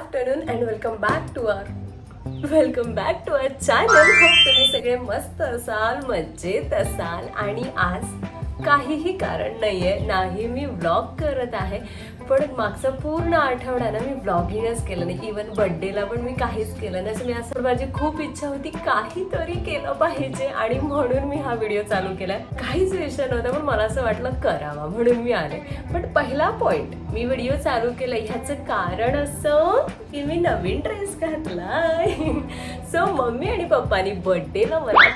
Afternoon and welcome back to our welcome back to our channel hope तुम्ही सगळे मस्त असाल मज्जेत असाल. आणि आज काहीही कारण नाहीये नाही मी व्लॉग करत आहे. पण मागचा पूर्ण आठवडा ना मी ब्लॉगिंगच केलं नाही. इवन बड्डेला पण मी काहीच केलं नाही. असं मी असं माझी खूप इच्छा होती काहीतरी केलं पाहिजे. आणि म्हणून मी हा व्हिडिओ चालू केला काहीच विषय नव्हता पण मला असं वाटलं करावा म्हणून मी आले. पण पहिला पॉईंट मी व्हिडिओ चालू केला. ह्याचं कारण असं की मी नवीन ड्रेस घातलाय. सो मम्मी आणि पप्पानी बर्थडेला मला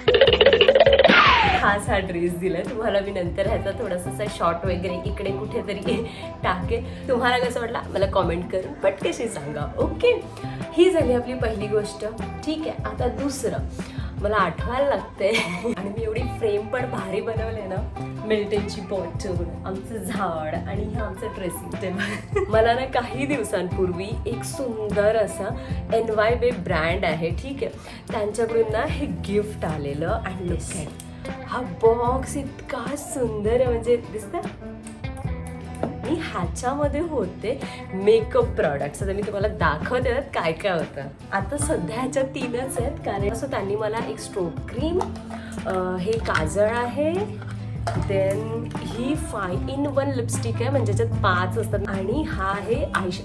खास हा ड्रेस दिला तुम्हाला मी नंतर ह्याचा थोडासा शॉर्ट वगैरे इकडे कुठेतरी टाकेल. तुम्हाला कसं वाटलं? मला कॉमेंट करून पटकेशी सांगा? ओके ही झाली आपली पहिली गोष्ट. ठीक आहे. आता दुसरं. मला आठवायला लागतंय. आणि मी एवढी फ्रेम पण भारी बनवले ना मिल्टनची बॉटल आमचं झाड आणि हे आमचं ड्रेसिंग टेबल मला ना काही दिवसांपूर्वी एक सुंदर असा एन वाय बे ब्रँड आहे. ठीक आहे. त्यांच्याकडून ना हे गिफ्ट आलेलं. आणि हा बॉक्स इतका सुंदर आहे म्हणजे दिसत मी ह्याच्यामध्ये होते मेकअप प्रॉडक्ट्स आता मी तुम्हाला दाखवते काय काय होतं. आता सध्या ह्याच्यात तीनच आहेत कारण असं त्यांनी मला एक स्ट्रोक क्रीम हे काजळ आहे देन ही फाय इन वन लिपस्टिक आहे म्हणजे याच्यात पाच असतात. आणि हा आहे आयश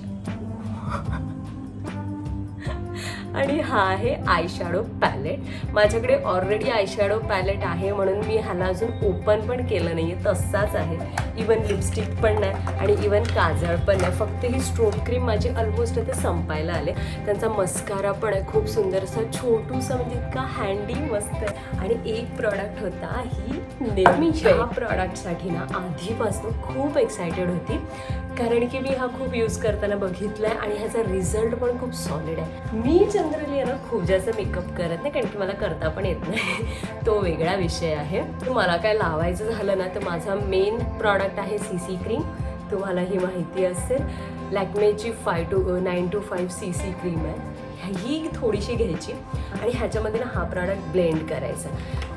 आणि हा आहे आय शॅडो पॅलेट माझ्याकडे ऑलरेडी आय शॅडो पॅलेट आहे म्हणून मी ह्याला अजून ओपन पण केलं नाही आहे तसाच आहे. इवन लिपस्टिक पण नाही आणि इवन काजळ पण नाही. फक्त ही स्ट्रोक क्रीम माझी ऑलमोस्ट ते संपायला आले. त्यांचा मस्कारा पण आहे. खूप सुंदर असा छोटूसा म्हणजे इतका हँडी मस्त आहे. आणि एक प्रॉडक्ट होता ही नेहमी ह्या प्रॉडक्टसाठी ना आधीपासून खूप एक्सायटेड होती. कारण की मी हा खूप यूज करताना बघितलाय आणि ह्याचा रिझल्ट पण खूप सॉलिड आहे. मी जनरली ना खूप जास्त मेकअप करत नाही कारण की मला करता पण येत नाही. तो वेगळा विषय आहे. तर मला काय लावायचं झालं ना तर माझा मेन प्रॉडक्ट आहे सी सी क्रीम तुम्हाला ही माहिती असेल. लॅक्मेची five to nine to five C C cream आहे. ही थोडीशी घ्यायची आणि ह्याच्यामध्ये ना हा प्रॉडक्ट ब्लेंड करायचा.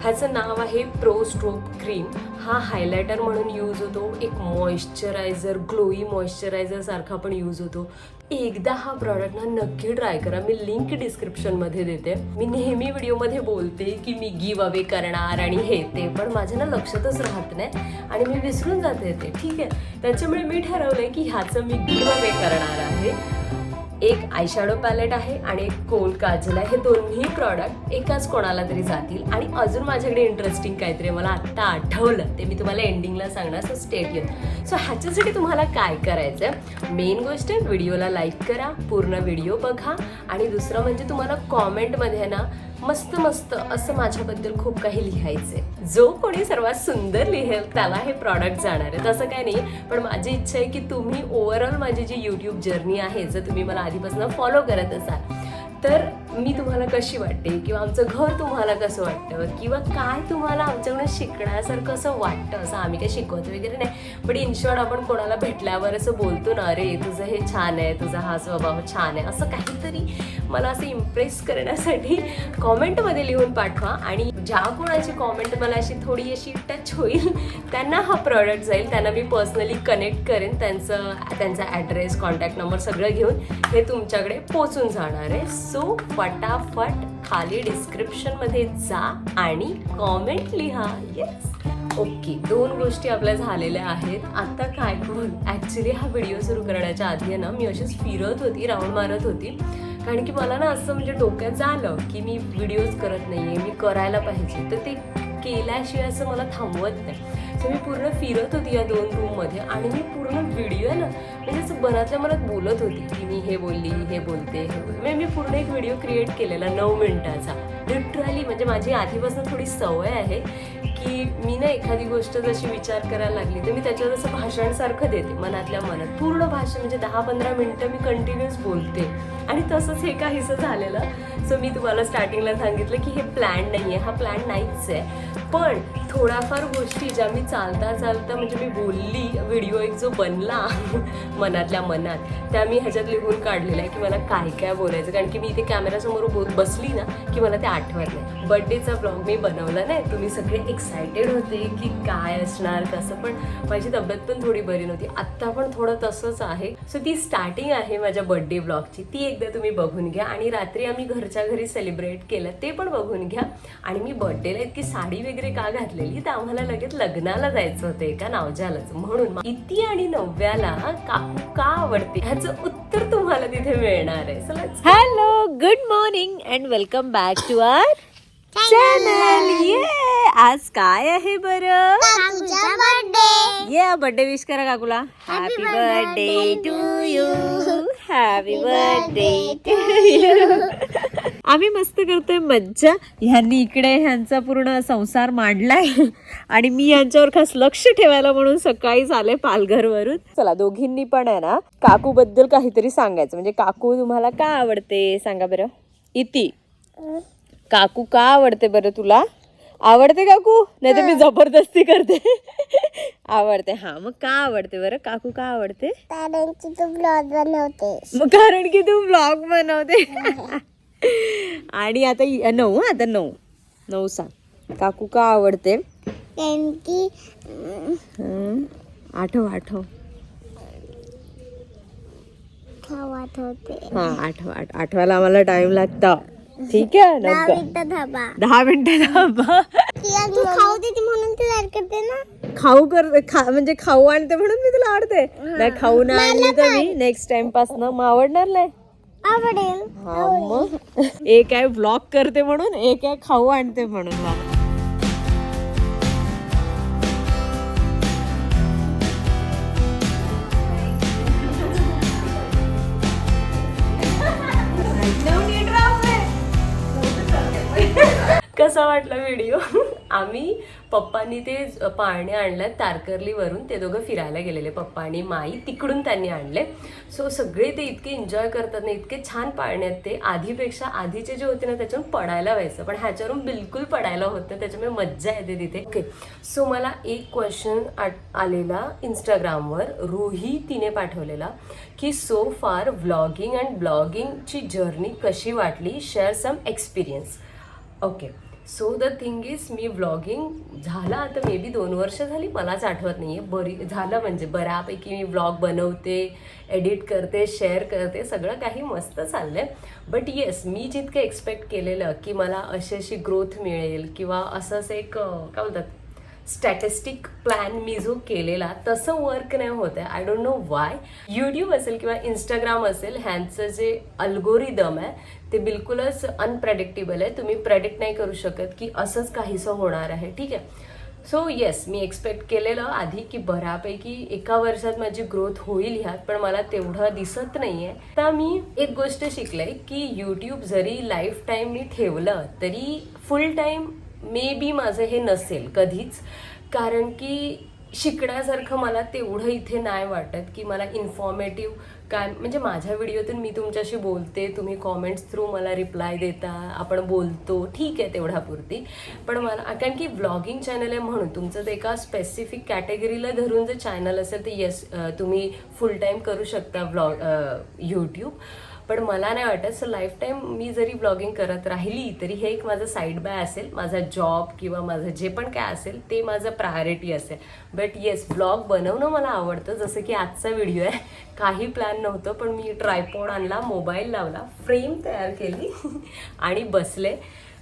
ह्याचं नाव आहे प्रो स्ट्रोक क्रीम हा हायलायटर म्हणून यूज होतो. एक मॉइश्चरायझर ग्लोई मॉइश्चरायझर सारखा पण यूज होतो. एकदा हा प्रॉडक्ट ना नक्की ट्राय करा. मी लिंक डिस्क्रिप्शनमध्ये देते. मी नेहमी व्हिडिओमध्ये बोलते की मी गिव अवे करणार आणि हे ते पण माझ्या ना लक्षातच राहत नाही आणि मी विसरून जाते ते. ठीक आहे? त्याच्यामुळे मी ठरवलंय की ह्याचं मी गिव अवे करणार आहे. एक आयशॅडो पॅलेट आहे आणि एक कोल काजल आहे. हे दोन्ही प्रॉडक्ट एकाच कोणाला तरी जातील. आणि अजून माझ्याकडे इंटरेस्टिंग काहीतरी मला आत्ता आठवलं. ते मी तुम्हाला एंडिंगला सांगणार सो स्टेट येऊन सो ह्याच्यासाठी तुम्हाला काय करायचं आहे मेन गोष्ट आहे व्हिडिओला लाईक करा. पूर्ण व्हिडिओ बघा. आणि दुसरं म्हणजे तुम्हाला कॉमेंटमध्ये ना मस्त मस्त असं माझ्याबद्दल खूप काही लिहायचंय. जो कोणी सर्वात सुंदर लिहेल त्याला हे प्रॉडक्ट जाणार आहे तसं काय नाही पण माझी इच्छा आहे की तुम्ही ओव्हरऑल माझी जी यूट्यूब जर्नी आहे जर तुम्ही मला आधीपासून फॉलो करत असाल तर मी तुम्हाला कशी वाटते? किंवा आमचं घर तुम्हाला कसं वाटतं? किंवा काय तुम्हाला आमच्याकडून शिकण्यासारखं असं वाटतं? असं आम्ही काय शिकवत वगैरे नाही. बट इन शॉर्ट आपण कोणाला भेटल्यावर असं बोलतो ना अरे तुझं हे छान आहे तुझा हा स्वभाव छान आहे. असं काहीतरी मला असं इम्प्रेस करण्यासाठी कॉमेंटमध्ये लिहून पाठवा. आणि ज्या कोणाची कॉमेंट मला अशी थोडी अशी टच होईल त्यांना हा प्रॉडक्ट जाईल. त्यांना मी पर्सनली कनेक्ट करेन. त्यांचं त्यांचा ॲड्रेस कॉन्टॅक्ट नंबर सगळं घेऊन हे तुमच्याकडे पोचून जाणार आहे. सो फटाफट खाली डिस्क्रिप्शनमध्ये जा आणि कॉमेंट लिहा. येस ओके दोन गोष्टी आपल्या झालेल्या आहेत. आता काय करून ॲक्च्युली हा व्हिडिओ सुरू करण्याच्या आधी ना मी अशीच फिरत होती राऊंड मारत होती. कारण की मला ना असं म्हणजे डोक्यात झालं की मी व्हिडिओज करत नाही आहे मी करायला पाहिजे. तर ते केल्याशिवाय असं मला थांबवत नाही. सो मी पूर्ण फिरत होती या दोन रूममध्ये आणि मी पूर्ण व्हिडिओ आहे ना म्हणजे असं मनातल्या मनात बोलत होती की मी हे बोलली हे बोलते हे बोलते. म्हणजे मी पूर्ण एक व्हिडिओ क्रिएट केलेला नऊ मिनटाचा. लिटरली म्हणजे माझी आधीपासून थोडी सवय आहे की मी ना एखादी गोष्ट जशी विचार करायला लागली तर मी त्याच्यावर असं भाषणसारखं देते मनातल्या मनात. पूर्ण भाषण म्हणजे दहा पंधरा मिनटं मी कंटिन्यूअस बोलते. आणि तसंच हे काहीसं झालेलं सो मी तुम्हाला स्टार्टिंगला सांगितलं की हे प्लॅन नाही आहे हा प्लॅन नाहीच आहे. पण थोड्याफार गोष्टी ज्या मी चालता चालता म्हणजे मी बोलली व्हिडिओ एक जो बनला मनातल्या मनात त्या मी ह्याच्यात लिहून काढलेल्या आहे की मला काय काय बोलायचं कारण की मी इथे कॅमेऱ्यासमोर बोल बसली ना की मला ते आठवत नाही. बर्थडेचा ब्लॉग मी बनवला नाही तुम्ही सगळे एक्स एक्सायटेड होते की काय असणार कसं? पण माझी तब्येत पण थोडी बरी नव्हती. आत्ता पण थोडं तसंच आहे. सो ती स्टार्टिंग आहे माझ्या बर्थडे ब्लॉगची ती एकदा तुम्ही बघून घ्या आणि रात्री आम्ही घरच्या घरी सेलिब्रेट केलं ते पण बघून घ्या. आणि मी बर्थडेला इतकी साडी वगैरे का घातलेली? तर आम्हाला लगेच लग्नाला जायचं होतं एका नावजालाच. म्हणून इती आणि नवव्याला काकू का आवडते? ह्याचं उत्तर तुम्हाला तिथे मिळणार आहे. Hello good morning and welcome back to our channel ये आज काय आहे बरं? ये बर्थडे विश करा काकूला. Happy birthday to you happy birthday to you आम्ही मस्त करतोय मज्जा. ह्यांनी इकडे ह्यांचा पूर्ण संसार मांडलाय. आणि मी यांच्यावर खास लक्ष ठेवायला म्हणून सकाळीच आले पालघरवरून. चला दोघींनी पण आहे ना काकू बद्दल काहीतरी सांगायचं. म्हणजे काकू तुम्हाला का आवडते? सांगा बरं. इति. काकू का आवडते बरं तुला? आवडते काकू? नाही तर मी जबरदस्ती करते. आवडते. हा मग का आवडते बरं? काकू का आवडते? कारण की तू ब्लॉग बनवते. मग कारण की तू ब्लॉग बनवते. आणि आता नऊ हं, आता नऊ. नऊ सांग काकू का आवडते? कारण की आठव आठव. हा आठव आठ आठवायला आम्हाला टाइम लागतो. ठीक आहे दहा नका मिनिटं धाबा दहा मिनिटं थांबा. तू खाऊ देते म्हणून तू करते ना. खाऊ कर खा म्हणजे खाऊ आणते म्हणून मी तुला आवडते. नाही खाऊ नाही आणली तर मी नेक्स्ट टाइम पासन. मग आवडणार नाही? आवडेल. हा मग. एक आहे व्लॉग करते म्हणून एक आहे खाऊ आणते म्हणून मला. कसा वाटला व्हिडिओ आम्ही पप्पांनी ते पाळणे आणलं तारकर्लीवरून. ते दोघं फिरायला गेलेले. पप्पा आणि माई तिकडून त्यांनी आणले. सो सगळे ते इतके एन्जॉय करतात ना इतके छान पाळणे आहेत ते. आधीपेक्षा आधीचे जे होते ना त्याच्यावरून पडायला व्हायचं. पण ह्याच्यावरून बिलकुल पडायला होत त्याच्यामुळे मज्जा येते तिथे. ओके सो मला एक क्वेश्चन आलेला इंस्टाग्रामवर रुही तिने पाठवलेला की सो फार व्लॉगिंग अँड ब्लॉगिंगची जर्नी कशी वाटली? Share some experience okay so the thing is me vlogging झालं आता मे बी दोन वर्ष झाली मलाच आठवत नाही आहे बरी झालं म्हणजे बऱ्यापैकी मी व्लॉग बनवते एडिट करते शेअर करते सगळं काही मस्त चाललं आहे बट येस मी जितकं एक्सपेक्ट केलेलं की मला अशी अशी ग्रोथ मिळेल किंवा असंच एक काय बोलतात स्टॅटिस्टिक प्लॅन मी जो केलेला तसं वर्क नाही होत आहे. I don't know why YouTube असेल किंवा इंस्टाग्राम असेल ह्यांचं जे अल्गोरिदम आहे ते बिलकुलच अनप्रेडिक्टेबल आहे. तुम्ही प्रेडिक्ट नाही करू शकत की असंच काहीसं होणार आहे. ठीक आहे? सो येस मी एक्सपेक्ट केलेलं आधी की बऱ्यापैकी एका वर्षात माझी ग्रोथ होईल ह्यात पण मला तेवढं दिसत नाही आहे तर मी एक गोष्ट शिकले की यूट्यूब जरी लाईफ टाईम मी ठेवलं तरी फुल टाईम मे बी माझं हे नसेल कधीच. कारण की शिकण्यासारखं मला तेवढं इथे नाही वाटत की मला इन्फॉर्मेटिव्ह काय म्हणजे माझ्या व्हिडिओतून मी तुमच्याशी बोलते तुम्ही कॉमेंट्स थ्रू मला रिप्लाय देता आपण बोलतो. ठीक आहे तेवढ्यापुरती. पण मला कारण की व्लॉगिंग चॅनल आहे म्हणून तुमचं ते एका स्पेसिफिक कॅटेगरीला धरून जर चॅनल असेल तर येस तुम्ही फुल टाईम करू शकता व्लॉग यूट्यूब पण मला नाही वाटत. सो लाईफ टाईम मी जरी ब्लॉगिंग करत राहिली तरी हे एक माझं साईड बाय असेल. माझा जॉब किंवा माझं जे पण काय असेल ते माझं प्रायोरिटी असेल. बट येस ब्लॉग बनवणं मला आवडतं. जसं की आजचा व्हिडिओ आहे. काही प्लॅन नव्हतं पण मी ट्रायपॉड आणला मोबाईल लावला फ्रेम तयार केली आणि बसले.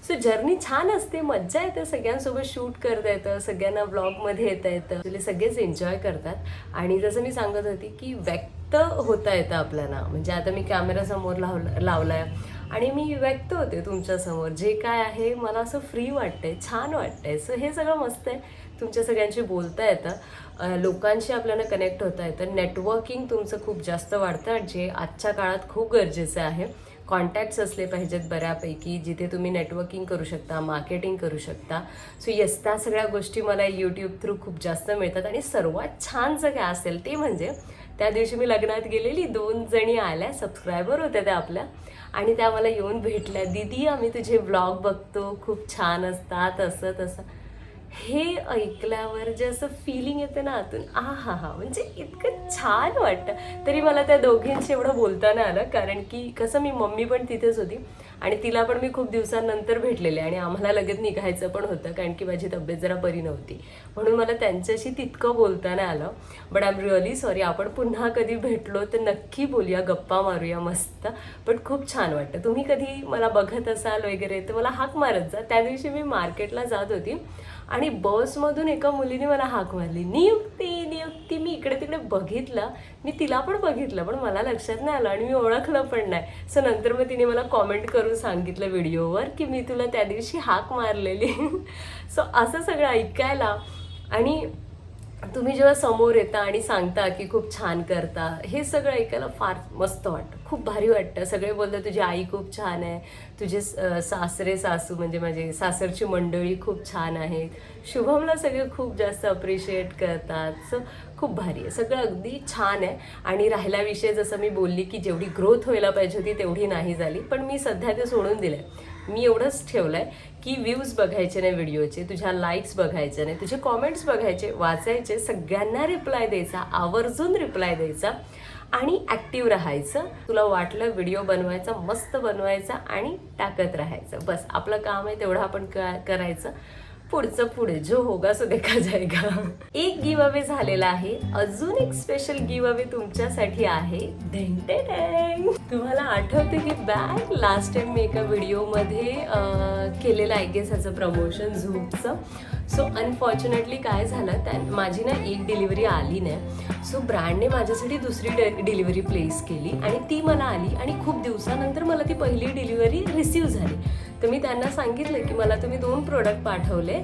सो जर्नी छान असते. मज्जा येते सगळ्यांसोबत शूट करता येतं सगळ्यांना ब्लॉगमध्ये येता येतं. सगळेच एन्जॉय करतात. आणि जसं मी सांगत होती की व्यक्त होता येतं आपल्याला. म्हणजे आता मी कॅमेरासमोर लावला लावलाय आणि मी व्यक्त होते तुमच्यासमोर जे काय आहे मला असं फ्री वाटतंय छान वाटतंय. सो हे सगळं मस्त आहे. तुमच्या सगळ्यांशी बोलता येतं. लोकांशी आपल्याला कनेक्ट होता येतं. नेटवर्किंग तुमचं खूप जास्त वाढतं जे आजच्या काळात खूप गरजेचं आहे. कॉन्टॅक्ट्स असले पाहिजेत बऱ्यापैकी जिथे तुम्ही नेटवर्किंग करू शकता मार्केटिंग करू शकता. सो येस त्या सगळ्या गोष्टी मला यूट्यूब थ्रू खूप जास्त मिळतात. आणि सर्वात छान जर काय असेल ते म्हणजे त्या दिवशी मी लग्नात गेलेली. दोन जणी आल्या सबस्क्रायबर होत्या त्या आपल्या. आणि त्या मला येऊन भेटल्या. दिदी आम्ही तुझे ब्लॉग बघतो. खूप छान असतात. असं तसं. हे ऐकल्यावर जे असं फिलिंग येतं ना आतून आ हा हा म्हणजे इतकं छान वाटतं. तरी मला त्या दोघींशी एवढं बोलताना आलं. कारण की कसं मी मम्मी पण तिथेच होती. आणि तिला पण मी खूप दिवसांनंतर भेटलेले आणि आम्हाला लगेच निघायचं पण होतं कारण की माझी तब्येत जरा बरी नव्हती. म्हणून मला त्यांच्याशी तितकं बोलता नाही आलं. But I am really sorry आपण पुन्हा कधी भेटलो तर नक्की बोलूया गप्पा मारूया मस्त. पण खूप छान वाटतं. तुम्ही कधी मला बघत असाल वगैरे तर मला हाक मारत जा. त्या दिवशी मी मार्केटला जात होती. आणि बसमधून एका मुलीने मला हाक मारली. नियुक्ती नियुक्ती. मी इकडे तिकडे बघितलं. मी तिला पण बघितलं पण मला लक्षात नाही आलं आणि मी ओळखलं पण नाही. सो नंतर मग तिने मला कॉमेंट करून सांगितलं व्हिडिओवर की मी तुला त्या दिवशी हाक मारलेली. सो असं सगळं ऐकायला आणि तुम्ही जेव्हा समोर येता आणि सांगता की खूप छान करता हे सगळं ऐकायला फार मस्त वाटतं. खूप भारी वाटतं. सगळे बोलतात तुझी आई खूप छान आहे. तुझे सासरे सासू म्हणजे माझे सासरची मंडळी खूप छान आहेत. शुभमला सगळे खूप जास्त अप्रिशिएट करतात. सो खूप भारी आहे. सगळं अगदी छान आहे. आणि राहिला विषय जसं मी बोलली की जेवढी ग्रोथ व्हायला पाहिजे होती तेवढी नाही झाली. पण मी सध्या ते सोडून दिलं मी एवढंच ठेवलं आहे की व्ह्यूज बघायचे नाही व्हिडिओचे तुझ्या लाईक्स बघायचे नाही. तुझे कॉमेंट्स बघायचे वाचायचे सगळ्यांना रिप्लाय द्यायचा आवर्जून रिप्लाय द्यायचा. आणि ॲक्टिव्ह राहायचं. तुला वाटलं व्हिडिओ बनवायचा मस्त बनवायचा आणि टाकत राहायचं. बस आपलं काम आहे तेवढं आपण क- करायचं. पुढचं पुढे. जो होगा सो देखा जायगा. एक गिव अवे झालेला आहे. अजून एक स्पेशल गिव अवे तुमच्यासाठी आहे. तुम्हाला आठवते की बॅग लास्ट टाइम मी एका व्हिडिओमध्ये केलेलं आहे गेस ह्याचं प्रमोशन झूमचं सो अनफॉर्च्युनेटली काय झालं त्या माझी ना एक डिलिव्हरी आली नाही. सो ब्रँडने माझ्यासाठी दुसरी डिलिव्हरी प्लेस केली आणि ती मला आली आणि खूप दिवसानंतर मला ती पहिली डिलिव्हरी रिसीव झाली. तर मी त्यांना सांगितलं की मला तुम्ही दोन प्रोडक्ट पाठवले.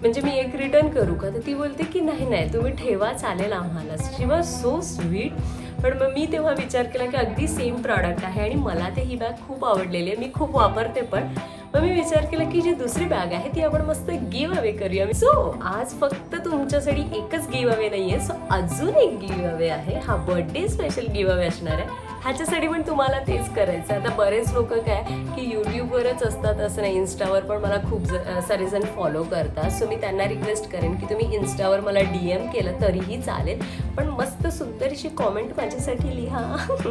म्हणजे मी एक रिटर्न करू का? तर ती बोलते की नाही नाही तुम्ही ठेवा चालेल आम्हाला. शी वॉज सो स्वीट पण मग मी तेव्हा विचार केला की अगदी सेम प्रॉडक्ट आहे आणि मला ते ही बॅग खूप आवडलेली आहे. मी खूप वापरते पण. मग मी विचार केला की जी दुसरी बॅग आहे ती आपण मस्त गिव अवे करूया. सो आज फक्त तुमच्यासाठी एकच गिव अवे नाही आहे सो अजून एक गिव अवे आहे. हा बर्थडे स्पेशल गिव अवे असणार आहे. ह्याच्यासाठी पण तुम्हाला तेच करायचं. आता बरेच लोक काय की यूट्यूबवरच असतात असं नाही इन्स्टावर पण मला खूप सारेजण सारे जण फॉलो करतात. सो मी त्यांना रिक्वेस्ट करेन की तुम्ही इन्स्टावर मला डी एम केलं तरीही चालेल. पण मस्त सुंदरशी कॉमेंट माझ्यासाठी लिहा.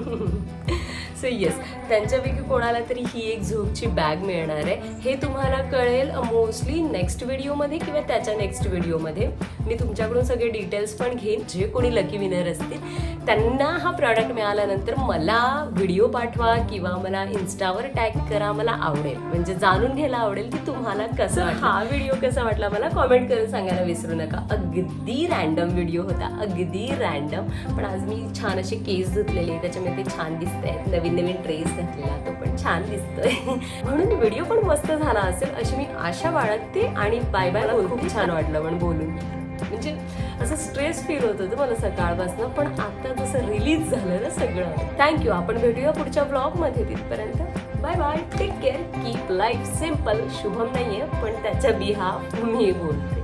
सो येस त्यांच्यापैकी कोणाला तरी ही एक झोपची बॅग मिळणार आहे. हे तुम्हाला कळेल मोस्टली नेक्स्ट व्हिडिओमध्ये किंवा त्याच्या नेक्स्ट व्हिडिओमध्ये मी तुमच्याकडून सगळे डिटेल्स पण घेईन. जे कोणी लकी विनर असतील त्यांना हा प्रॉडक्ट मिळाल्यानंतर मला व्हिडिओ पाठवा किंवा मला इन्स्टावर टॅग करा मला आवडेल. म्हणजे जाणून घ्यायला आवडेल की तुम्हाला कसं. हा व्हिडिओ कसा वाटला. मला कॉमेंट करून सांगायला विसरू नका. अगदी रॅन्डम व्हिडिओ होता. अगदी रॅन्डम पण आज मी छान असे केस धुतलेले त्याच्यामध्ये ते छान दिसत आहेत नवीन नवीन ड्रेस घातलेला तो पण छान दिसतोय. म्हणून व्हिडिओ पण मस्त झाला असेल अशी मी आशा बाळगते आणि बाय बाय खूप छान वाटलं पण बोलून. म्हणजे असं स्ट्रेस फील होत होतं मला सकाळपासून. पण आता जसं रिलीज झालं ना सगळं. थँक्यू आपण भेटूया पुढच्या ब्लॉगमध्ये तिथपर्यंत. Bye bye take care keep life simple Shubham नाहीये पण त्याच्या बिहा मी बोलते.